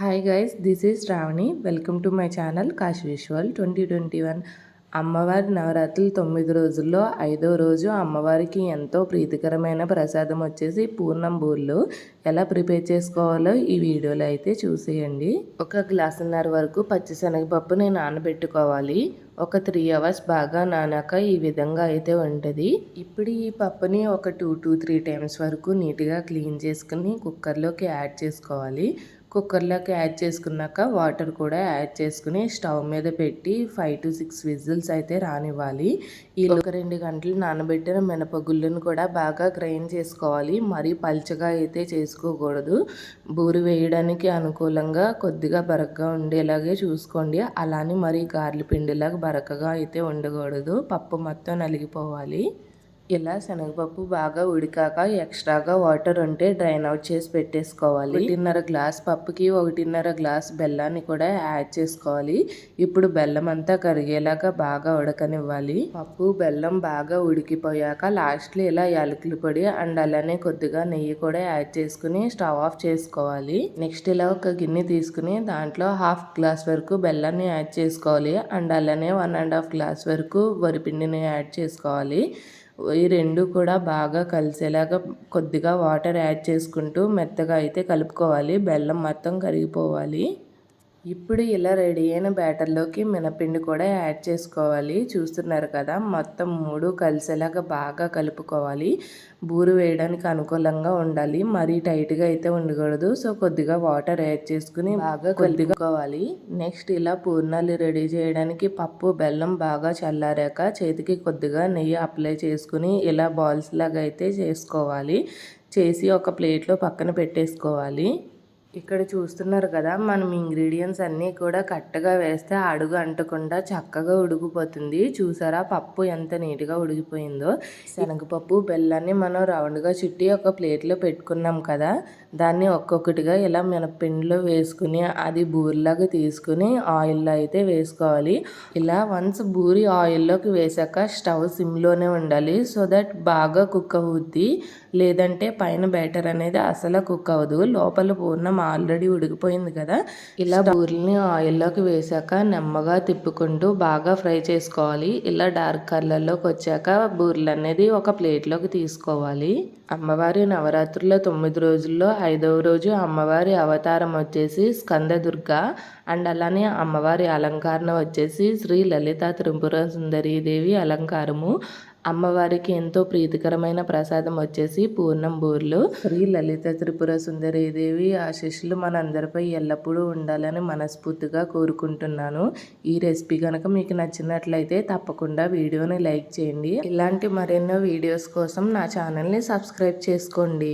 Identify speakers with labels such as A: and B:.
A: Hi guys this is Sravani welcome to my channel కాశ్ విశ్వల్ twenty twenty one అమ్మవారి నవరాత్రులు తొమ్మిది రోజుల్లో ఐదో రోజు అమ్మవారికి ఎంతో ప్రీతికరమైన ప్రసాదం వచ్చేసి పూర్ణం బూర్లు ఎలా ప్రిపేర్ చేసుకోవాలో ఈ వీడియోలో అయితే చూసేయండి. ఒక గ్లాసున్నర వరకు పచ్చిశనగపప్పుని నానబెట్టుకోవాలి. ఒక త్రీ అవర్స్ బాగా నానాక ఈ విధంగా అయితే ఉంటుంది ఇప్పుడు ఈ పప్పుని ఒక టూ టూ త్రీ టైమ్స్ వరకు నీట్గా క్లీన్ చేసుకుని కుక్కర్లోకి యాడ్ చేసుకోవాలి. కుక్కర్లోకి యాడ్ చేసుకున్నాక వాటర్ కూడా యాడ్ చేసుకుని స్టవ్ మీద పెట్టి ఫైవ్ టు సిక్స్ విజిల్స్ అయితే రానివ్వాలి. ఈ ఒక రెండు గంటలు నానబెట్టిన మినపగుళ్ళను కూడా బాగా గ్రైండ్ చేసుకోవాలి. మరీ పల్చగా అయితే చేసుకోకూడదు. బూరి వేయడానికి అనుకూలంగా కొద్దిగా బరకగా ఉండేలాగే చూసుకోండి. అలానే మరీ గార్లి పిండిలాగా బరకగా అయితే ఉండకూడదు. పప్పు మొత్తం నలిగిపోవాలి. ఇలా శనగపప్పు బాగా ఉడికాక ఎక్స్ట్రాగా వాటర్ ఉంటే డ్రైన్ అవుట్ చేసి పెట్టేసుకోవాలి. ఒకటిన్నర గ్లాస్ పప్పుకి ఒకటిన్నర గ్లాస్ బెల్లాన్ని కూడా యాడ్ చేసుకోవాలి. ఇప్పుడు బెల్లం అంతా కరిగేలాగా బాగా ఉడకనివ్వాలి. పప్పు బెల్లం బాగా ఉడికిపోయాక లాస్ట్లో ఇలా యాలకుల పొడి అండ్ అలానే కొద్దిగా నెయ్యి కూడా యాడ్ చేసుకుని స్టవ్ ఆఫ్ చేసుకోవాలి. నెక్స్ట్ ఇలా ఒక గిన్నె తీసుకుని దాంట్లో హాఫ్ గ్లాస్ వరకు బెల్లాన్ని యాడ్ చేసుకోవాలి. అండ్ అలానే వన్ అండ్ హాఫ్ గ్లాస్ వరకు వరిపిండిని యాడ్ చేసుకోవాలి. ఈ రెండు కూడా బాగా కలిసేలాగా కొద్దిగా వాటర్ యాడ్ చేసుకుంటూ మెత్తగా అయితే కలుపుకోవాలి. బెల్లం మొత్తం కరిగిపోవాలి. ఇప్పుడు ఇలా రెడీ అయిన బ్యాటర్లోకి మినపిండి కూడా యాడ్ చేసుకోవాలి. చూస్తున్నారు కదా మొత్తం మూడు కలిసేలాగా బాగా కలుపుకోవాలి. బూరు వేయడానికి అనుకూలంగా ఉండాలి. మరీ టైట్గా అయితే ఉండకూడదు. సో కొద్దిగా వాటర్ యాడ్ చేసుకుని బాగా కలుపుకోవాలి. నెక్స్ట్ ఇలా పూర్ణాలు రెడీ చేయడానికి పప్పు బెల్లం బాగా చల్లారాక చేతికి కొద్దిగా నెయ్యి అప్లై చేసుకుని ఇలా బాల్స్ లాగా అయితే చేసుకోవాలి. చేసి ఒక ప్లేట్లో పక్కన పెట్టేసుకోవాలి. ఇక్కడ చూస్తున్నారు కదా మనం ఇంగ్రీడియంట్స్ అన్నీ కూడా కరెక్ట్గా వేస్తే అడుగు అంటకుండా చక్కగా ఉడికిపోతుంది. చూసారా? పప్పు ఎంత నీట్గా ఉడికిపోయిందో. శనగపప్పు బెల్లాన్ని మనం రౌండ్గా చుట్టి ఒక ప్లేట్లో పెట్టుకున్నాం కదా దాన్ని ఒక్కొక్కటిగా ఇలా మినపిండిలో వేసుకుని అది బూరిలాగా తీసుకుని ఆయిల్లో అయితే వేసుకోవాలి. ఇలా వన్స్ బూరి ఆయిల్లోకి వేసాక స్టవ్ సిమ్లోనే ఉండాలి. సో దట్ బాగా కుక్ అవుద్ది. లేదంటే పైన బ్యాటర్ అనేది అసలు కుక్ అవ్వదు. లోపల పూర్ణం ఆల్రెడీ ఉడికిపోయింది కదా. ఇలా బూరెల్ని ఆయిల్లోకి వేసాక నెమ్మగా తిప్పుకుంటూ బాగా ఫ్రై చేసుకోవాలి. ఇలా డార్క్ కలర్లోకి వచ్చాక బూరెలు అనేది ఒక ప్లేట్లోకి తీసుకోవాలి. అమ్మవారి నవరాత్రుల తొమ్మిది రోజుల్లో ఐదవ రోజు అమ్మవారి అవతారం వచ్చేసి స్కందదుర్గ. అండ్ అలానే అమ్మవారి అలంకరణ వచ్చేసి శ్రీ లలిత త్రిపుర సుందరీదేవి అలంకారము. అమ్మవారికి ఎంతో ప్రీతికరమైన ప్రసాదం వచ్చేసి పూర్ణం బూర్లు. శ్రీ లలిత త్రిపుర సుందరీదేవి ఆశీస్సులు మనందరిపై ఎల్లప్పుడూ ఉండాలని మనస్ఫూర్తిగా కోరుకుంటున్నాను. ఈ రెసిపీ కనుక మీకు నచ్చినట్లయితే తప్పకుండా వీడియోని లైక్ చేయండి. ఇలాంటి మరెన్నో వీడియోస్ కోసం నా ఛానల్ని సబ్స్క్రైబ్ చేసుకోండి.